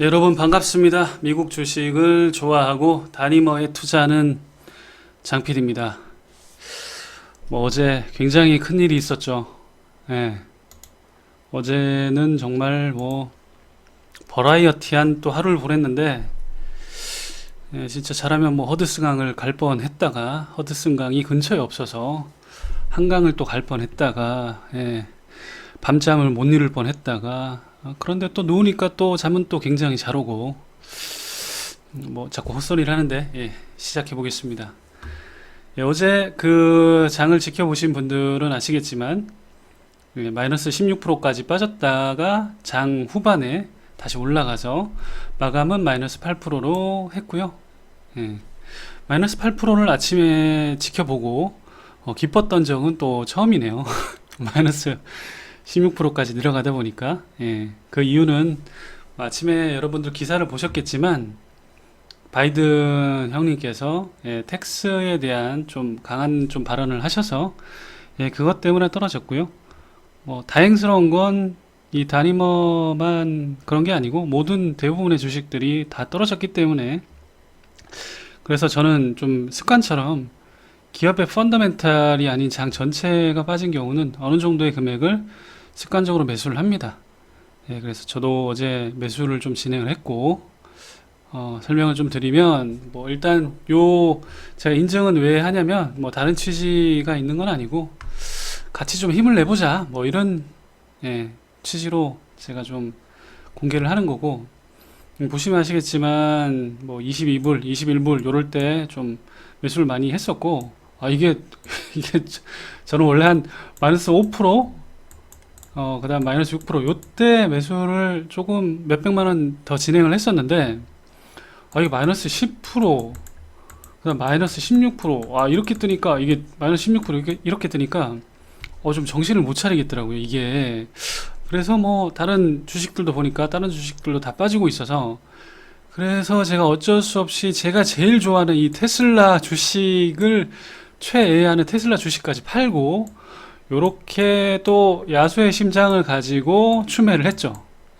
네, 여러분 반갑습니다. 미국 주식을 좋아하고 다니머에 투자하는 장필입니다. 뭐 어제 굉장히 큰 일이 있었죠. 예. 어제는 정말 뭐 버라이어티한 또 하루를 보냈는데 예, 진짜 잘하면 뭐 허드슨강을 갈 뻔했다가 허드슨강이 근처에 없어서 한강을 또 갈 뻔했다가 예, 밤잠을 못 이룰 뻔했다가 어, 그런데 또 누우니까 또 잠은 또 굉장히 잘 오고 음, 뭐 자꾸 헛소리를 하는데 예, 시작해 보겠습니다. 예, 어제 그 장을 지켜보신 분들은 아시겠지만 예, 마이너스 16%까지 빠졌다가 장 후반에 다시 올라가서 마감은 마이너스 8%로 했고요. 예, 마이너스 8%를 아침에 지켜보고 어, 기뻤던 적은 또 처음이네요. 마이너스 16%까지 내려가다 보니까 예, 그 이유는 아침에 여러분들 기사를 보셨겠지만 바이든 형님께서 예, 텍스에 대한 좀 강한 좀 발언을 하셔서 예, 그것 때문에 떨어졌고요. 뭐 다행스러운 건 이 다니머만 그런 게 아니고 모든 대부분의 주식들이 다 떨어졌기 때문에 그래서 저는 좀 습관처럼 기업의 펀더멘탈이 아닌 장 전체가 빠진 경우는 어느 정도의 금액을 습관적으로 매수를 합니다. 예, 그래서 저도 어제 매수를 좀 진행을 했고, 어, 설명을 좀 드리면, 뭐, 일단, 요, 제가 인증은 왜 하냐면, 뭐, 다른 취지가 있는 건 아니고, 같이 좀 힘을 내보자. 뭐, 이런, 예, 취지로 제가 좀 공개를 하는 거고, 음, 보시면 아시겠지만, 뭐, 22불, 21불, 요럴 때 좀 매수를 많이 했었고, 아, 이게, 이게, 저- 저는 원래 한 마이너스 5%? 어, 그 다음 마이너스 6%. 요때 매수를 조금 몇백만 원 더 진행을 했었는데, 아, 이게 마이너스 10%, 그 다음 마이너스 16%. 아, 이렇게 뜨니까, 이게 마이너스 16% 이렇게, 이렇게 뜨니까, 어, 좀 정신을 못 차리겠더라고요, 이게. 그래서 뭐, 다른 주식들도 보니까, 다른 주식들도 다 빠지고 있어서, 그래서 제가 어쩔 수 없이 제가 제일 좋아하는 이 테슬라 주식을 최애하는 테슬라 주식까지 팔고, 요렇게 또 야수의 심장을 가지고 추매를 했죠.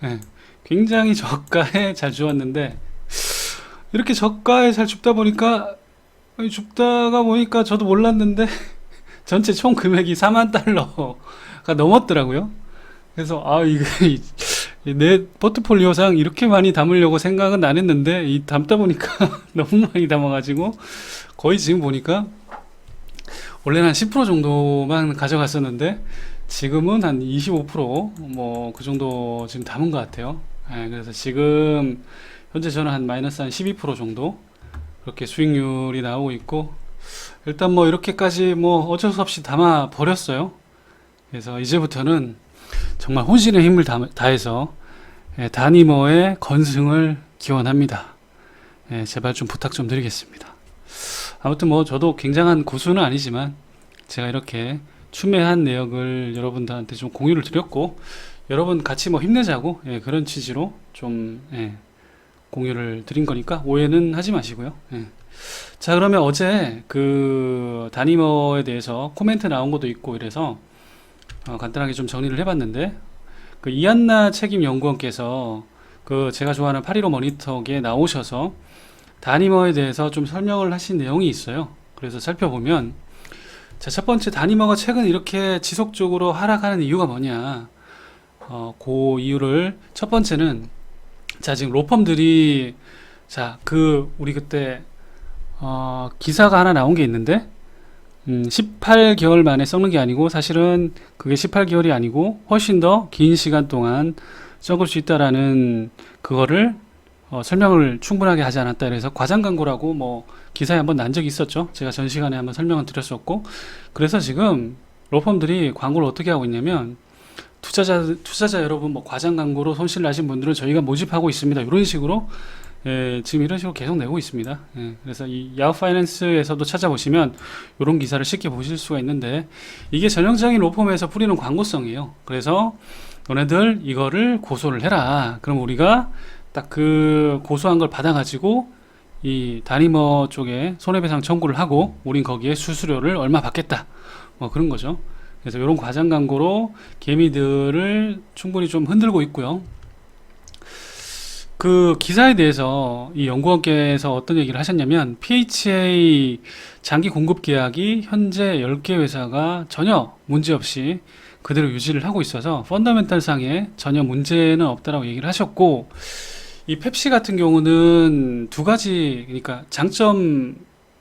예, 굉장히 저가에 잘 주었는데 이렇게 저가에 잘 줍다 보니까 줍다가 보니까 저도 몰랐는데 전체 총 금액이 4만 달러가 넘었더라고요. 그래서 아 이거 이- 내 포트폴리오상 이렇게 많이 담으려고 생각은 안 했는데 이 담다 보니까 너무 많이 담아가지고 거의 지금 보니까 원래는 한 10% 정도만 가져갔었는데 지금은 한 25%뭐 그 정도 지금 담은 것 같아요. 예, 그래서 지금 현재 저는 한 마이너스 한 12% 정도 그렇게 수익률이 나오고 있고 일단 뭐 이렇게까지 뭐 어쩔 수 없이 담아 버렸어요. 그래서 이제부터는 정말 혼신의 힘을 다, 다해서 예, 다니머의 건승을 기원합니다. 예, 제발 좀 부탁 좀 드리겠습니다. 아무튼 뭐 저도 굉장한 고수는 아니지만 제가 이렇게 추매한 내역을 여러분들한테 좀 공유를 드렸고 여러분 같이 뭐 힘내자고 예, 그런 취지로 좀 예, 공유를 드린 거니까 오해는 하지 마시고요. 예. 자 그러면 어제 그 다니머에 대해서 코멘트 나온 것도 있고 이래서 어, 간단하게 좀 정리를 해봤는데 그 이한나 책임 연구원께서 그 제가 좋아하는 815 모니터에 나오셔서 다니머에 대해서 좀 설명을 하신 내용이 있어요. 그래서 살펴보면 자, 첫 번째 다니머가 최근 이렇게 지속적으로 하락하는 이유가 뭐냐? 어, 그 이유를 첫 번째는 자, 지금 로펌들이 자, 그 우리 그때 어, 기사가 하나 나온 게 있는데 음, 18개월 만에 썩는 게 아니고 사실은 그게 18개월이 아니고 훨씬 더 긴 시간 동안 썩을 수 있다라는 그거를 어, 설명을 충분하게 하지 않았다 그래서 과장 광고라고 뭐 기사에 한번 난 적이 있었죠. 제가 전 시간에 한번 설명을 드렸었고 그래서 지금 로펌들이 광고를 어떻게 하고 있냐면 투자자 투자자 여러분 뭐 과장 광고로 손실 나신 분들은 저희가 모집하고 있습니다. 이런 식으로 예, 지금 이런 식으로 계속 내고 있습니다. 예, 그래서 이 야후 파이낸스에서도 찾아보시면 이런 기사를 쉽게 보실 수가 있는데 이게 전형적인 로펌에서 뿌리는 광고성이에요. 그래서 너네들 이거를 고소를 해라. 그럼 우리가 딱 그 고소한 걸 받아가지고 이 다니머 쪽에 손해배상 청구를 하고 우린 거기에 수수료를 얼마 받겠다. 뭐 그런 거죠. 그래서 이런 과장 광고로 개미들을 충분히 좀 흔들고 있고요. 그 기사에 대해서 이 연구원께서 어떤 얘기를 하셨냐면 PHA 장기 공급 계약이 현재 10개 회사가 전혀 문제 없이 그대로 유지를 하고 있어서 펀더멘탈 상에 전혀 문제는 없다라고 얘기를 하셨고 이 펩시 같은 경우는 두 가지 그러니까 장점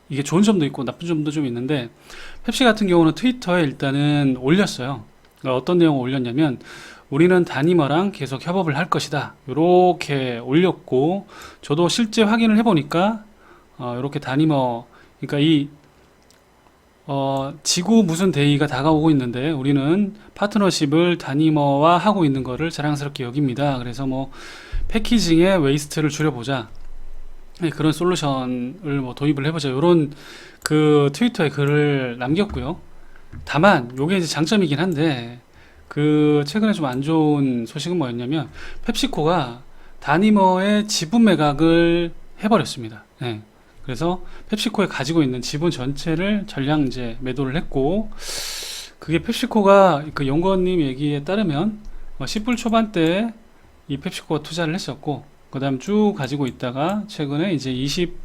이게 좋은 점도 있고 나쁜 점도 좀 있는데 펩시 같은 경우는 트위터에 일단은 올렸어요. 그러니까 어떤 내용을 올렸냐면 우리는 다니머랑 계속 협업을 할 것이다. 이렇게 올렸고 저도 실제 확인을 해보니까 어, 이렇게 다니머 그러니까 이 어, 지구 무슨 데이가 다가오고 있는데 우리는 파트너십을 다니머와 하고 있는 거를 자랑스럽게 여깁니다. 그래서 뭐 패키징의 웨이스트를 줄여보자. 네, 그런 솔루션을 뭐 도입을 해보자. 이런 그 트위터에 글을 남겼고요. 다만 요게 이제 장점이긴 한데 그 최근에 좀 안 좋은 소식은 뭐였냐면 펩시코가 다니머의 지분 매각을 해버렸습니다. 네. 그래서 펩시코에 가지고 있는 지분 전체를 전량 이제 매도를 했고 그게 펩시코가 그 연구원님 얘기에 따르면 어, 10불 초반대 이 펩시코가 투자를 했었고 그 다음 쭉 가지고 있다가 최근에 이제 20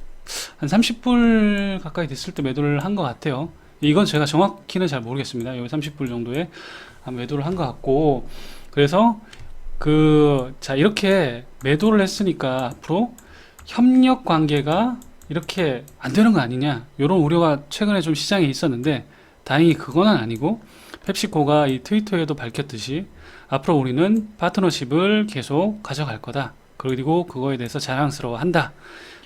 한 30불 가까이 됐을 때 매도를 한 것 같아요. 이건 제가 정확히는 잘 모르겠습니다. 여기 30불 정도에 한 매도를 한 것 같고 그래서 그 자 이렇게 매도를 했으니까 앞으로 협력 관계가 이렇게 안 되는 거 아니냐 이런 우려가 최근에 좀 시장에 있었는데 다행히 그건 아니고 펩시코가 이 트위터에도 밝혔듯이 앞으로 우리는 파트너십을 계속 가져갈 거다. 그리고 그거에 대해서 자랑스러워 한다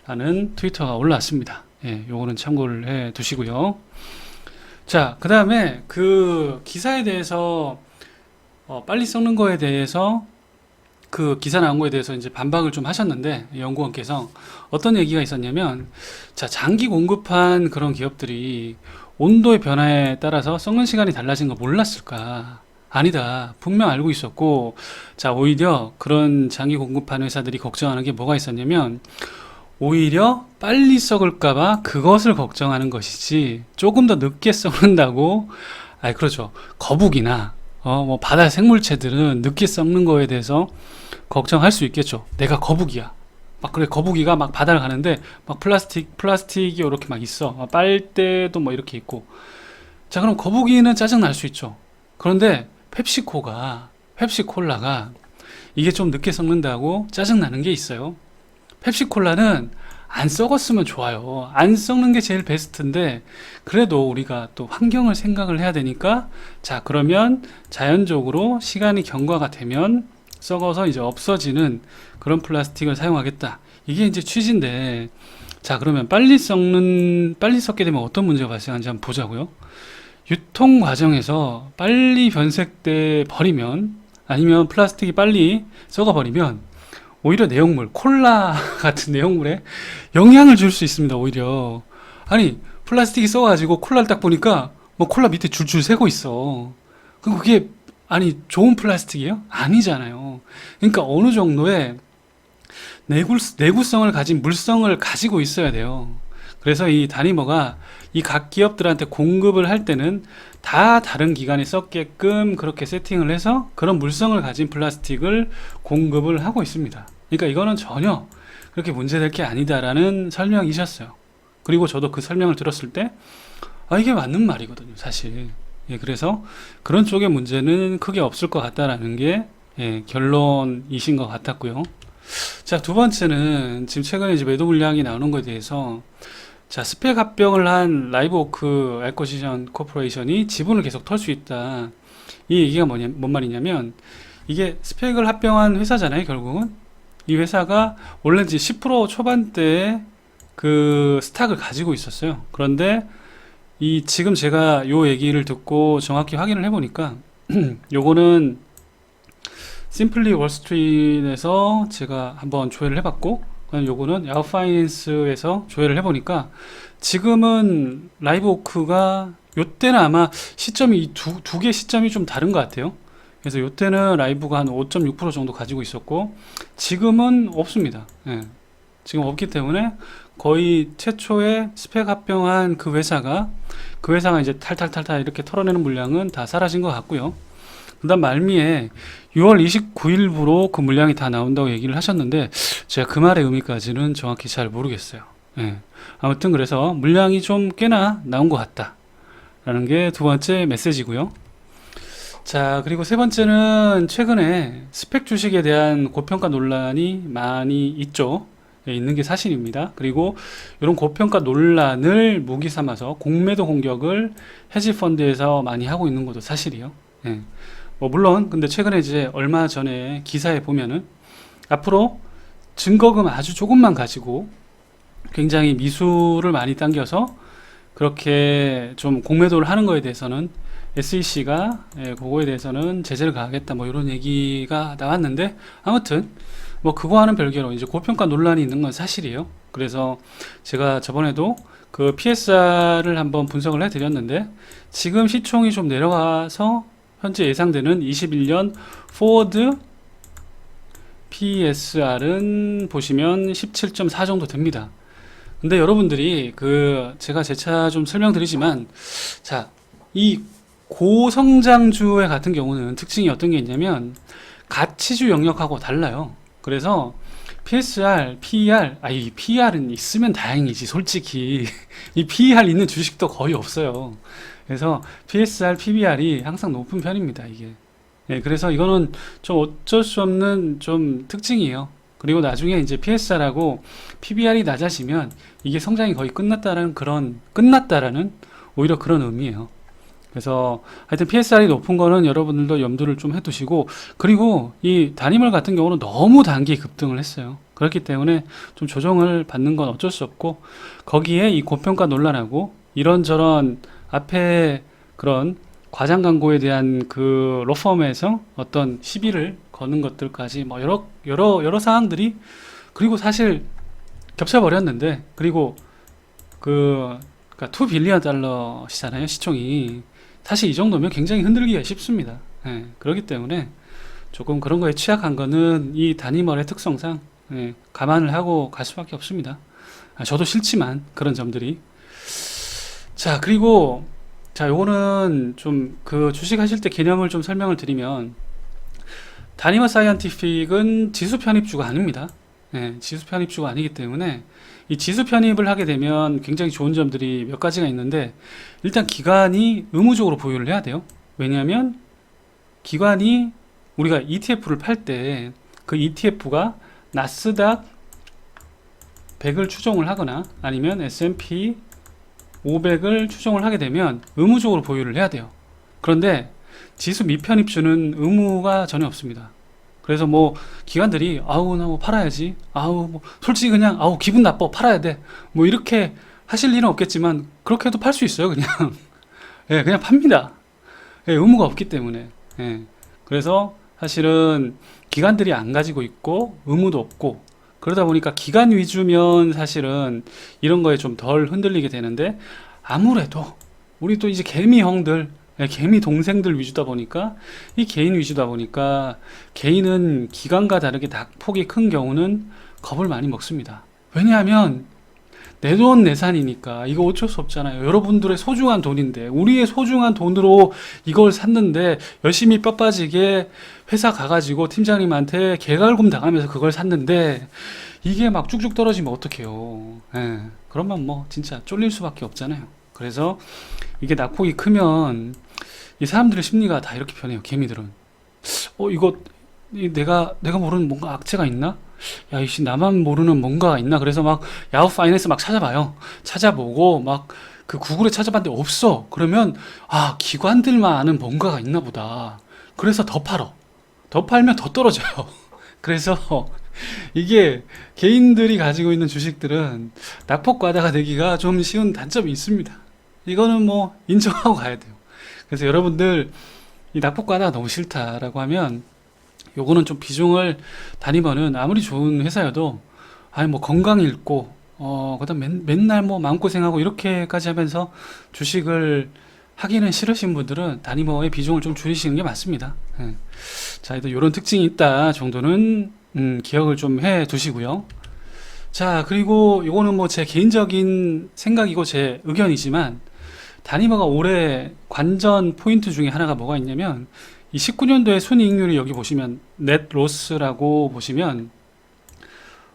라는 트위터가 올라왔습니다. 예, 요거는 참고를 해 두시고요. 자 그 다음에 그 기사에 대해서 어, 빨리 썩는 거에 대해서 그 기사 나온 거에 대해서 이제 반박을 좀 하셨는데 연구원께서 어떤 얘기가 있었냐면 자 장기 공급한 그런 기업들이 온도의 변화에 따라서 썩는 시간이 달라진 거 몰랐을까? 아니다. 분명 알고 있었고 자 오히려 그런 장기 공급한 회사들이 걱정하는 게 뭐가 있었냐면 오히려 빨리 썩을까봐 그것을 걱정하는 것이지 조금 더 늦게 썩는다고 아 그렇죠 거북이나 어 뭐 바다 생물체들은 늦게 썩는 거에 대해서 걱정할 수 있겠죠. 내가 거북이야. 막 그래 거북이가 막 바다를 가는데 막 플라스틱 플라스틱이 이렇게 막 있어. 막 빨대도 뭐 이렇게 있고. 자 그럼 거북이는 짜증 날 수 있죠. 그런데 펩시코가 펩시콜라가 이게 좀 늦게 썩는다고 짜증 나는 게 있어요. 펩시콜라는 안 썩었으면 좋아요. 안 썩는 게 제일 베스트인데 그래도 우리가 또 환경을 생각을 해야 되니까 자 그러면 자연적으로 시간이 경과가 되면 썩어서 이제 없어지는 그런 플라스틱을 사용하겠다. 이게 이제 취지인데, 자, 그러면 빨리 썩는, 빨리 썩게 되면 어떤 문제가 발생하는지 한번 보자고요. 유통 과정에서 빨리 변색돼 버리면, 아니면 플라스틱이 빨리 썩어 버리면, 오히려 내용물, 콜라 같은 내용물에 영향을 줄 수 있습니다, 오히려. 아니, 플라스틱이 썩어가지고 콜라를 딱 보니까, 뭐 콜라 밑에 줄줄 새고 있어. 그럼 그게 아니 좋은 플라스틱이에요? 아니잖아요. 그러니까 어느 정도의 내구, 내구성을 가진 물성을 가지고 있어야 돼요. 그래서 이 다니머가 이 각 기업들한테 공급을 할 때는 다 다른 기간에 썼게끔 그렇게 세팅을 해서 그런 물성을 가진 플라스틱을 공급을 하고 있습니다. 그러니까 이거는 전혀 그렇게 문제될 게 아니다라는 설명이셨어요. 그리고 저도 그 설명을 들었을 때, 아, 이게 맞는 말이거든요, 사실. 예, 그래서 그런 쪽의 문제는 크게 없을 것 같다라는 게 예, 결론이신 것 같았고요. 자, 두 번째는 지금 최근에 매도 물량이 나오는 것에 대해서 자, 스펙 합병을 한 라이브오크 에코시전 코퍼레이션이 지분을 계속 털 수 있다. 이 얘기가 뭐냐, 뭔 말이냐면 이게 스펙을 합병한 회사잖아요, 결국은. 이 회사가 원래 이제 10% 초반대에 그 스탁을 가지고 있었어요. 그런데 이 지금 제가 요 얘기를 듣고 정확히 확인을 해보니까 요거는 심플리 월스트리트에서 제가 한번 조회를 해봤고 그다음 요거는 야후 파이낸스에서 조회를 해보니까 지금은 라이브 오크가 요때는 아마 시점이 이두 두 개 시점이 좀 다른 것 같아요. 그래서 요때는 라이브가 한 5.6% 정도 가지고 있었고 지금은 없습니다. 예. 지금 없기 때문에 거의 최초에 스펙 합병한 그 회사가 그 회사가 이제 탈탈탈탈 이렇게 털어내는 물량은 다 사라진 것 같고요. 그다음 말미에 6월 29일부로 그 물량이 다 나온다고 얘기를 하셨는데 제가 그 말의 의미까지는 정확히 잘 모르겠어요. 예. 아무튼 그래서 물량이 좀 꽤나 나온 것 같다 라는 게 두 번째 메시지고요. 자, 그리고 세 번째는 최근에 스펙 주식에 대한 고평가 논란이 많이 있죠. 예, 있는 게 사실입니다. 그리고 이런 고평가 논란을 무기 삼아서 공매도 공격을 헤지 펀드에서 많이 하고 있는 것도 사실이요. 예. 뭐 물론 근데 최근에 이제 얼마 전에 기사에 보면은 앞으로 증거금 아주 조금만 가지고 굉장히 미수를 많이 당겨서 그렇게 좀 공매도를 하는 거에 대해서는 SEC가 예, 그거에 대해서는 제재를 가하겠다 뭐 이런 얘기가 나왔는데 아무튼 뭐 그거와는 별개로 이제 고평가 논란이 있는 건 사실이에요. 그래서 제가 저번에도 그 PSR을 한번 분석을 해드렸는데 지금 시총이 좀 내려가서 현재 예상되는 21년 포워드 PSR은 보시면 17.4 정도 됩니다. 근데 여러분들이 그 제가 재차 좀 설명드리지만 자, 이 고성장주의 같은 경우는 특징이 어떤 게 있냐면 가치주 영역하고 달라요. 그래서 PSR, PER, 아, 이 PER은 있으면 다행이지, 솔직히. 이 PER 있는 주식도 거의 없어요. 그래서 PSR, PBR이 항상 높은 편입니다, 이게. 네, 그래서 이거는 좀 어쩔 수 없는 좀 특징이에요. 그리고 나중에 이제 PSR하고 PBR이 낮아지면 이게 성장이 거의 끝났다라는 그런, 끝났다라는 오히려 그런 의미예요. 그래서 하여튼 PSR이 높은 거는 여러분들도 염두를 좀 해두시고 그리고 이 단위물 같은 경우는 너무 단기 급등을 했어요. 그렇기 때문에 좀 조정을 받는 건 어쩔 수 없고 거기에 이 고평가 논란하고 이런저런 앞에 그런 과장 광고에 대한 그 로펌에서 어떤 시비를 거는 것들까지 뭐 여러 여러 여러 사항들이 그리고 사실 겹쳐 버렸는데 그리고 그 그러니까 2 빌리언 달러시잖아요 시총이 사실 이 정도면 굉장히 흔들기가 쉽습니다. 예, 그렇기 때문에 조금 그런 거에 취약한 거는 이 단위멀의 특성상 예, 감안을 하고 갈 수밖에 없습니다. 아, 저도 싫지만 그런 점들이 자 그리고 자 요거는 좀 그 주식 하실 때 개념을 좀 설명을 드리면 다니머 사이언티픽은 지수 편입주가 아닙니다. 예, 지수 편입주가 아니기 때문에 이 지수 편입을 하게 되면 굉장히 좋은 점들이 몇 가지가 있는데 일단 기관이 의무적으로 보유를 해야 돼요. 왜냐하면 기관이 우리가 ETF를 팔 때 그 ETF가 나스닥 100을 추종을 하거나 아니면 S&P 500을 추종을 하게 되면 의무적으로 보유를 해야 돼요. 그런데 지수 미편입주는 의무가 전혀 없습니다. 그래서 뭐 기관들이 아우 나 뭐 팔아야지. 아우 뭐 솔직히 그냥 아우 기분 나빠. 팔아야 돼. 뭐 이렇게 하실 일은 없겠지만 그렇게 해도 팔 수 있어요 그냥. 예 그냥 팝니다. 예 의무가 없기 때문에. 예. 그래서 사실은 기관들이 안 가지고 있고 의무도 없고 그러다 보니까 기관 위주면 사실은 이런 거에 좀 덜 흔들리게 되는데 아무래도 우리 또 이제 개미 형들 예, 개미 동생들 위주다 보니까 이 개인 위주다 보니까 개인은 기관과 다르게 낙폭이 큰 경우는 겁을 많이 먹습니다. 왜냐하면 내 돈 내산이니까 이거 어쩔 수 없잖아요. 여러분들의 소중한 돈인데 우리의 소중한 돈으로 이걸 샀는데 열심히 뼈 빠지게 회사 가가지고 팀장님한테 개갈굼 당하면서 그걸 샀는데 이게 막 쭉쭉 떨어지면 어떡해요. 예, 그러면 뭐 진짜 쫄릴 수밖에 없잖아요. 그래서 이게 낙폭이 크면 이 사람들의 심리가 다 이렇게 변해요. 개미들은. 어, 이거 이 내가 내가 모르는 뭔가 악재가 있나? 야, 이씨 나만 모르는 뭔가가 있나? 그래서 막 야후 파이낸스 막 찾아봐요. 찾아보고 막 그 구글에 찾아봤는데 없어. 그러면 아, 기관들만 아는 뭔가가 있나 보다. 그래서 더 팔어. 더 팔면 더 떨어져요. 그래서 이게 개인들이 가지고 있는 주식들은 낙폭 과다가 되기가 좀 쉬운 단점이 있습니다. 이거는 뭐 인정하고 가야 돼요. 그래서 여러분들 이 낙폭 과다가 너무 싫다라고 하면 요거는 좀 비중을 다니면은 아무리 좋은 회사여도 아니 뭐 건강 잃고 어 그다음 맨, 맨날 뭐 마음고생하고 이렇게까지 하면서 주식을 하기는 싫으신 분들은 다니머의 비중을 좀 줄이시는 게 맞습니다. 예. 자, 일단 이런 특징이 있다 정도는 음, 기억을 좀 해 두시고요. 자, 그리고 이거는 뭐 제 개인적인 생각이고 제 의견이지만 다니머가 올해 관전 포인트 중에 하나가 뭐가 있냐면 이 19년도에 순이익률이 여기 보시면 넷 로스라고 보시면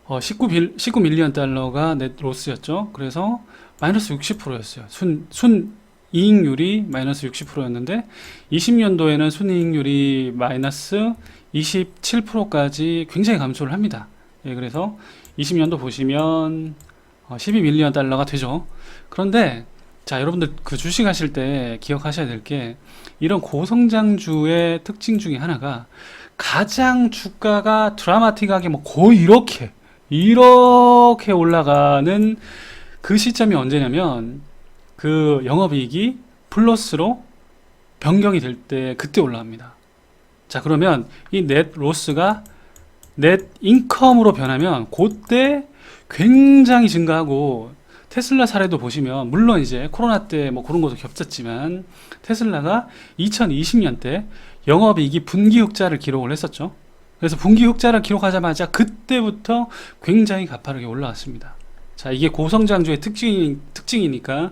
어, 19, 빌, 19 밀리언 달러가 넷 로스였죠. 그래서 마이너스 60%였어요. 순, 순 이익률이 마이너스 60%였는데 20년도에는 순이익률이 마이너스 27%까지 굉장히 감소를 합니다. 예, 그래서 20년도 보시면 어, 12 밀리언 달러가 되죠. 그런데 자, 여러분들 그 주식 하실 때 기억하셔야 될 게 이런 고성장주의 특징 중에 하나가 가장 주가가 드라마틱하게 뭐 거의 이렇게 이렇게 올라가는 그 시점이 언제냐면 그 영업이익이 플러스로 변경이 될 때 그때 올라갑니다. 자, 그러면 이 넷 로스가 넷 인컴으로 변하면 그때 굉장히 증가하고 테슬라 사례도 보시면 물론 이제 코로나 때 뭐 그런 것도 겹쳤지만 테슬라가 2020년 때 영업이익이 분기 흑자를 기록을 했었죠. 그래서 분기 흑자를 기록하자마자 그때부터 굉장히 가파르게 올라왔습니다. 자, 이게 고성장주의 특징, 특징이니까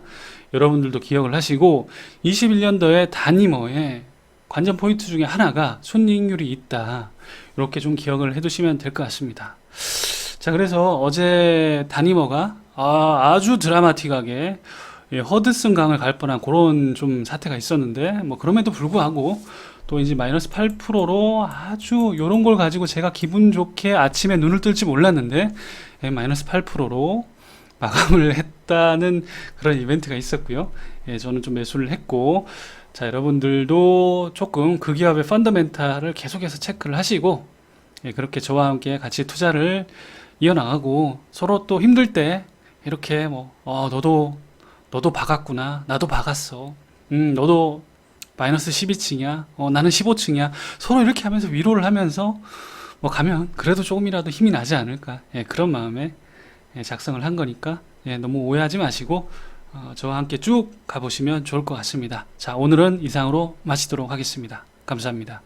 여러분들도 기억을 하시고 21년도에 다니머에 관전 포인트 중에 하나가 순이익률이 있다. 이렇게 좀 기억을 해 두시면 될 것 같습니다. 자, 그래서 어제 다니머가 아, 아주 드라마틱하게 예, 허드슨 강을 갈 뻔한 그런 좀 사태가 있었는데 뭐 그럼에도 불구하고 또 이제 마이너스 8%로 아주 요런 걸 가지고 제가 기분 좋게 아침에 눈을 뜰지 몰랐는데 예, 마이너스 8%로 마감을 했다는 그런 이벤트가 있었고요. 예, 저는 좀 매수를 했고 자 여러분들도 조금 그 기업의 펀더멘탈을 계속해서 체크를 하시고 예, 그렇게 저와 함께 같이 투자를 이어나가고 서로 또 힘들 때 이렇게 뭐 어, 너도 너도 박았구나. 나도 박았어. 음 너도 마이너스 12층이야. 어, 나는 15층이야. 서로 이렇게 하면서 위로를 하면서 뭐 가면 그래도 조금이라도 힘이 나지 않을까. 예, 그런 마음에 예, 작성을 한 거니까 예, 너무 오해하지 마시고 어, 저와 함께 쭉 가보시면 좋을 것 같습니다. 자 오늘은 이상으로 마치도록 하겠습니다. 감사합니다